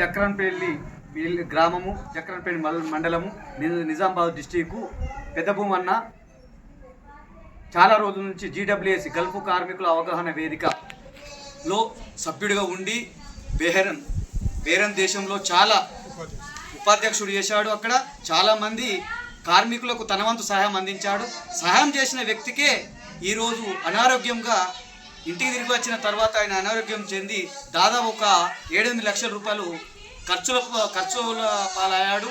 జక్రన్పల్లి గ్రామము జక్రన్పల్లి మండలము నిజామాబాద్ డిస్టిక్ పెద్దభూమన్న చాలా రోజుల నుంచి జీడబ్ల్యూఎస్ గల్ఫ్ కార్మికుల అవగాహన వేదికలో సభ్యుడిగా ఉండి బెహరన్ బెహరన్ దేశంలో చాలా ఉపాధ్యక్షుడు చేశాడు. అక్కడ చాలామంది కార్మికులకు తన వంతు సహాయం అందించాడు. సహాయం చేసిన వ్యక్తికే ఈరోజు అనారోగ్యంగా ఇంటికి తిరిగి వచ్చిన తర్వాత ఆయన అనారోగ్యం చెంది దాదాపు ఒక ఏడెనిమిది లక్షల రూపాయలు ఖర్చుల ఖర్చుల పాలయ్యాడు.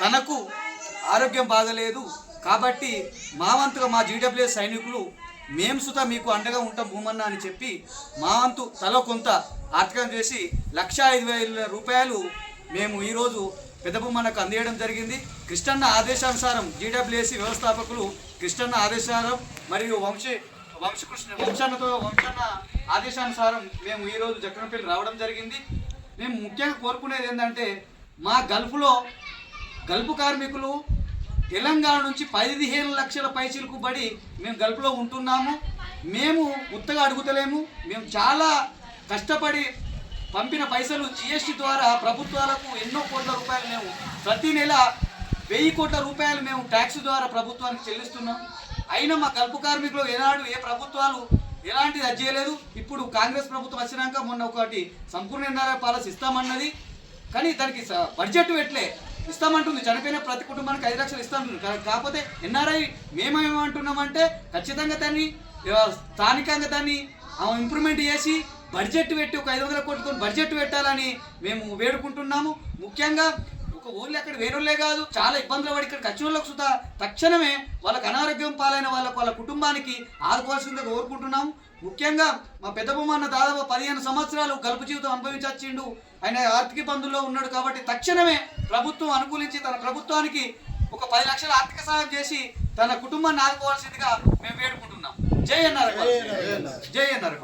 తనకు ఆరోగ్యం బాగలేదు. కాబట్టి మా వంతుగా మా జీడబ్ల్యూ సైనికులు మేము సుతా మీకు అండగా ఉంటాం భూమన్న అని చెప్పి మా వంతు తలో కొంత ఆర్థికం చేసి లక్ష ఐదు వేల రూపాయలు మేము ఈరోజు పెద్ద బొమ్మనకు అందేయడం జరిగింది. కృష్ణన్న ఆదేశానుసారం జీడబ్ల్యూఎస్సీ వ్యవస్థాపకులు కృష్ణన్న ఆదేశారం మరియు వంశీ వంశకృష్ణ వంశన్నతో వంశన్న ఆదేశానుసారం మేము ఈరోజు జక్కనపల్లి రావడం జరిగింది. మేము ముఖ్యంగా కోరుకునేది ఏంటంటే మా గల్ఫ్లో గల్ఫ్ కార్మికులు తెలంగాణ నుంచి పదిహేను లక్షల పైసలకు బడి మేము గల్ఫ్లో ఉంటున్నాము. మేము ఉత్తగా అడుగుతలేము. మేము చాలా కష్టపడి పంపిన పైసలు జిఎస్టీ ద్వారా ప్రభుత్వాలకు ఎన్నో కోట్ల రూపాయలు మేము ప్రతి నెల వెయ్యి కోట్ల రూపాయలు మేము ట్యాక్స్ ద్వారా ప్రభుత్వానికి చెల్లిస్తున్నాం. అయినా మా కల్పు కార్మికులు ఏనాడు ఏ ప్రభుత్వాలు ఎలాంటిది అది చేయలేదు. ఇప్పుడు కాంగ్రెస్ ప్రభుత్వం వచ్చినాక మొన్న ఒకటి సంపూర్ణ ఎన్ఆర్ఐ పాలసీ ఇస్తామన్నది. కానీ దానికి బడ్జెట్ పెట్టలే ఇస్తామంటుంది. చనిపోయిన ప్రతి కుటుంబానికి ఐదు లక్షలు ఇస్తామంటుంది. కాకపోతే ఎన్ఆర్ఐ మేమేమంటున్నామంటే ఖచ్చితంగా దాన్ని స్థానికంగా దాన్ని ఇంప్రూవ్మెంట్ చేసి బడ్జెట్ పెట్టి ఒక ఐదు వందల కోట్లతో బడ్జెట్ పెట్టాలని మేము వేడుకుంటున్నాము. ముఖ్యంగా ఒక ఊళ్ళో అక్కడ వేరులే కాదు. చాలా ఇబ్బందులు పడి ఇక్కడికి వచ్చిన వాళ్ళకు సుతా తక్షణమే వాళ్ళకి అనారోగ్యం పాలైన వాళ్ళకు వాళ్ళ కుటుంబానికి ఆదుకోవాల్సిందిగా కోరుకుంటున్నాము. ముఖ్యంగా మా పెద్ద బొమ్మన్న దాదాపు పదిహేను సంవత్సరాలు గల్పు జీవితం అనుభవించొచ్చిండు ఆయన ఆర్థిక ఇబ్బందుల్లో ఉన్నాడు కాబట్టి తక్షణమే ప్రభుత్వం అనుకూలించి తన ప్రభుత్వానికి ఒక పది లక్షల ఆర్థిక సహాయం చేసి తన కుటుంబాన్ని ఆదుకోవాల్సిందిగా మేము వేడుకుంటున్నాం. జై అన్నారు జై అన్నారు